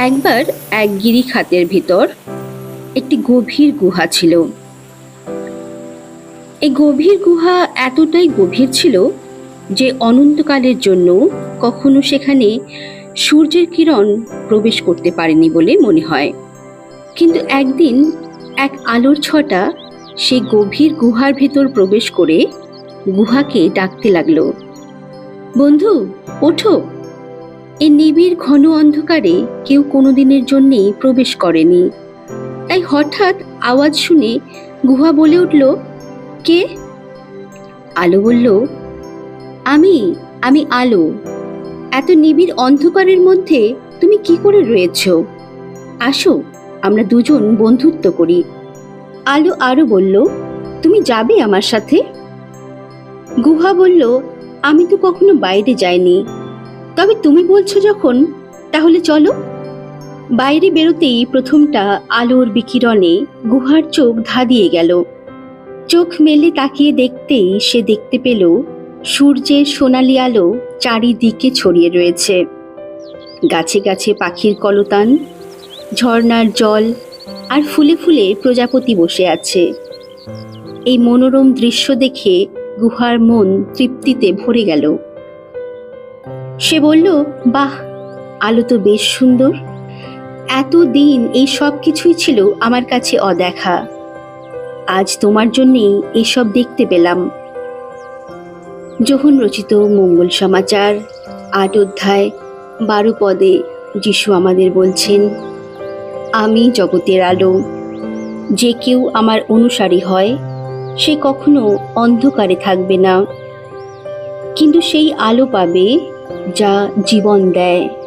একবার এক গিরিখাতের ভিতর একটি গভীর গুহা ছিল। এই গভীর গুহা এতটাই গভীর ছিল যে অনন্তকালের জন্য কখনো সেখানে সূর্যের কিরণ প্রবেশ করতে পারেনি বলে মনে হয়। কিন্তু একদিন এক আলোর ছটা সেই গভীর গুহার ভেতর প্রবেশ করে গুহাকে ডাকতে লাগল। বন্ধু, ওঠো! এই নিবিড় ঘন অন্ধকারে কেউ কোনোদিনের জন্যেই প্রবেশ করেনি। তাই হঠাৎ আওয়াজ শুনে গুহা বলে উঠল, কে? আলো বলল, আমি আমি আলো। এত নিবিড় অন্ধকারের মধ্যে তুমি কি করে রয়েছ? আসো, আমরা দুজন বন্ধুত্ব করি। আলো আরও বলল, তুমি যাবে আমার সাথে? গুহা বলল, আমি তো কখনো বাইরে যাইনি। তবে তুমি বলছো যখন, তাহলে চলো। বাইরে বেরোতেই প্রথমটা আলোর বিকিরণে গুহার চোখ ধাঁধিয়ে গেল। চোখ মেলে তাকিয়ে দেখতেই সে দেখতে পেল সূর্যের সোনালি আলো চারিদিকে ছড়িয়ে রয়েছে। গাছে গাছে পাখির কলতান, ঝর্ণার জল আর ফুলে ফুলে প্রজাপতি বসে আছে। এই মনোরম দৃশ্য দেখে গুহার মন তৃপ্তিতে ভরে গেল। সে বলল, বাহ, আলো তো বেশ সুন্দর। এতদিন এই সব কিছুই ছিল আমার কাছে অদেখা। আজ তোমার জন্যেই এইসব দেখতে পেলাম। যখন রচিত মঙ্গল সমাচার, আট অধ্যায়, বারো পদে যিশু আমাদের বলছেন, আমি জগতের আলো, যে কেউ আমার অনুসারী হয়, সে কখনো অন্ধকারে থাকবে না। কিন্তু সেই আলো পাবে যা জীবন দেয়।